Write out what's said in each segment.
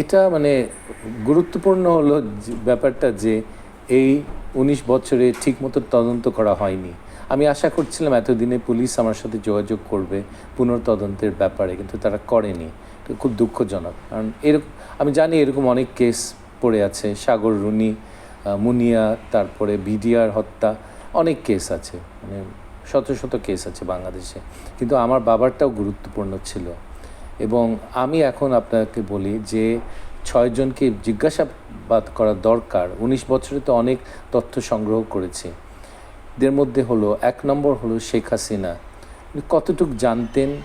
এটা মানে গুরুত্বপূর্ণ হলো ব্যাপারটা যে এই উনিশ বছরে ঠিকমতো তদন্ত করা হয়নি। আমি আশা করছিলাম এতদিনে পুলিশ আমার সাথে যোগাযোগ করবে পুনর্তদন্তের ব্যাপারে, কিন্তু তারা করেনি। খুব দুঃখজনক। কারণ এরকম আমি জানি এরকম অনেক কেস পড়ে আছে, সাগর, রুনি মুনিয়া, তারপরে বিডিআর হত্যা, অনেক কেস আছে। মানে শত শত কেস আছে বাংলাদেশে। কিন্তু আমার বাবারটাও গুরুত্বপূর্ণ ছিল। এবং আমি এখন আপনাকে বলি যে ছয়জনকে জিজ্ঞাসাবাদ করা দরকার। উনিশ বছরে তো অনেক তথ্য সংগ্রহ করেছে। এদের মধ্যে হলো, এক নম্বর হলো শেখ হাসিনা। উনি কতটুক জানতেন,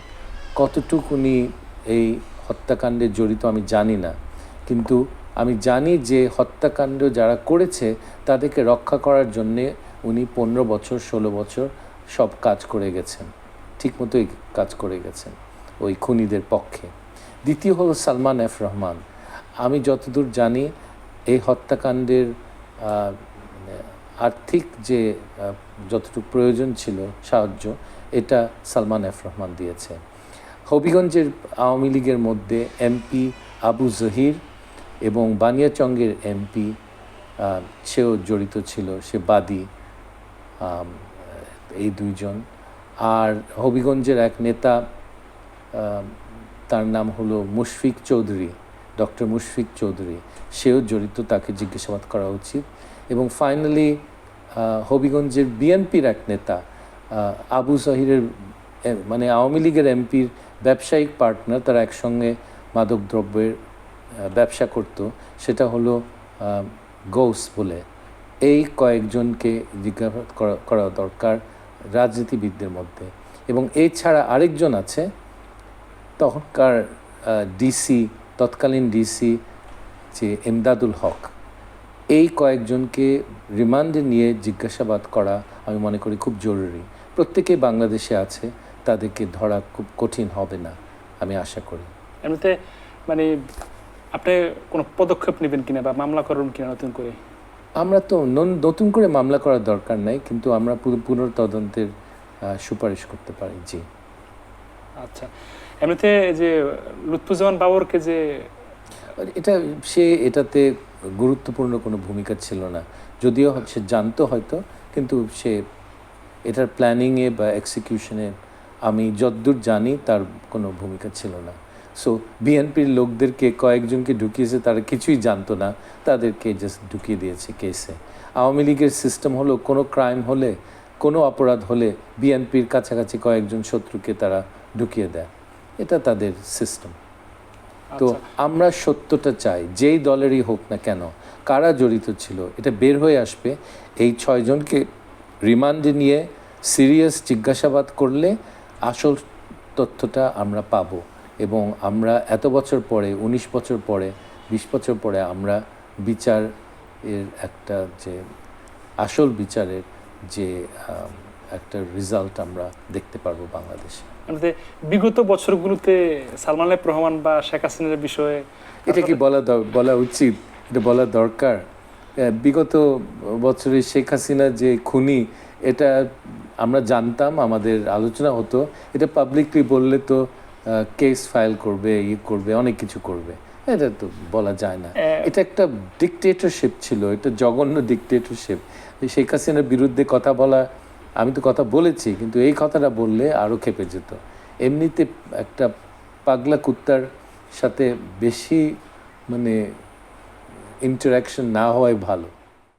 কতটুক উনি এই হত্যাকাণ্ডে জড়িত আমি জানি না। কিন্তু আমি জানি যে হত্যাকাণ্ড যারা করেছে, তাদেরকে রক্ষা করার জন্যে উনি পনেরো বছর, ষোলো বছর সব কাজ করে গেছেন। ঠিকমতোই কাজ করে গেছেন। ওই খুনিদের পক্ষে। দ্বিতীয় হলো সালমান এফ রহমান। আমি যতদূর জানি, এই হত্যাকাণ্ডের মানে আর্থিক যে যতটুকু প্রয়োজন ছিল, সাহায্য, এটা সালমান এফ রহমান দিয়েছে। হবিগঞ্জের আওয়ামী লীগের মধ্যে এমপি আবু জহির এবং বানিয়াচঙ্গের এমপি সেও জড়িত ছিল, সে বাদী এই দুইজন। আর হবিগঞ্জের এক নেতা তার নাম হলো মুশফিক চৌধুরী, ডক্টর মুশফিক চৌধুরী। সেও জড়িত, তাকে জিজ্ঞাসাবাদ করা উচিত। এবং ফাইনালি হবিগঞ্জের বিএনপির এক নেতা আবু জহিরের মানে আওয়ামী লীগের এমপির ব্যবসায়িক পার্টনার তারা একসঙ্গে মাদকদ্রব্যের ব্যবসা করত। সেটা হলো গৌস বলে। এই কয়েকজনকে জিজ্ঞাসাবাদ করা দরকার রাজনীতিবিদদের মধ্যে। এবং এছাড়া আরেকজন আছে তখনকার ডিসি তৎকালীন ডিসি যে এমদাদুল হক এই কয়েকজনকে রিমান্ডে নিয়ে জিজ্ঞাসাবাদ করা আমি মনে করি খুব জরুরি। প্রত্যেকেই বাংলাদেশে আছে তাদেরকে ধরা খুব কঠিন হবে না আমি আশা করি। এমনিতে মানে আপনি কোনো পদক্ষেপ নেবেন কিনা বা মামলা করুন কিনা নতুন করে? আমরা তো নতুন করে মামলা করার দরকার নাই কিন্তু আমরা পু- পুনর্তদন্তের সুপারিশ করতে পারি জি। আচ্ছা। এমনিতে যে লুৎফুজ্জামান বাবরকে যে এটা সে এটাতে গুরুত্বপূর্ণ কোনো ভূমিকা ছিল না। যদিও সে জানতো হয়তো, কিন্তু সে এটার প্ল্যানিংয়ে বা এক্সিকিউশনে আমি যদ্দূর জানি তার কোনো ভূমিকা ছিল না। সো, বিএনপির লোকদেরকে কয়েকজনকে ঢুকিয়েছে, তারা কিছুই জানতো না। তাদেরকে জাস্ট ঢুকিয়ে দিয়েছে কেসে আওয়ামী লীগের সিস্টেম হলো, কোনো ক্রাইম হলে কোনো অপরাধ হলে বিএনপির কাছাকাছি কয়েকজন শত্রুকে তারা ঢুকিয়ে দেয়। এটা তাদের সিস্টেম তো আচ্ছা, আমরা সত্যটা চাই যেই দলেরই হোক না কেন কারা জড়িত ছিল এটা বের হয়ে আসবে। এই ছয়জনকে রিমান্ডে নিয়ে সিরিয়াস জিজ্ঞাসাবাদ করলে আসল তথ্যটা আমরা পাবো এবং আমরা এত বছর পরে উনিশ বছর পরে বিশ বছর পরে আমরা বিচার এর একটা যে আসল বিচারের যে একটা রেজাল্ট আমরা দেখতে পারব বাংলাদেশে। এমনিতে বিগত বছরগুলোতে সালমান রহমান বা শেখ হাসিনার বিষয়ে এটা কি বলা বলা উচিত? এটা বলা দরকার? বিগত বছরে শেখ হাসিনা যে খুনি এটা আমরা জানতাম আমাদের আলোচনা হতো। এটা পাবলিকলি বললে তো কেস ফাইল করবে ইয়ে করবে অনেক কিছু করবে। এটা তো বলা যায় না। এটা একটা ডিকটেটরশিপ ছিল এটা জঘন্য ডিকটেটরশিপ শেখ হাসিনার বিরুদ্ধে কথা বলা আমি তো কথা বলেছি কিন্তু এই কথাটা বললে আরও খেপে যেত। এমনিতে একটা পাগলা কুত্তার সাথে বেশি মানে ইন্টারাকশন না হওয়াই ভালো।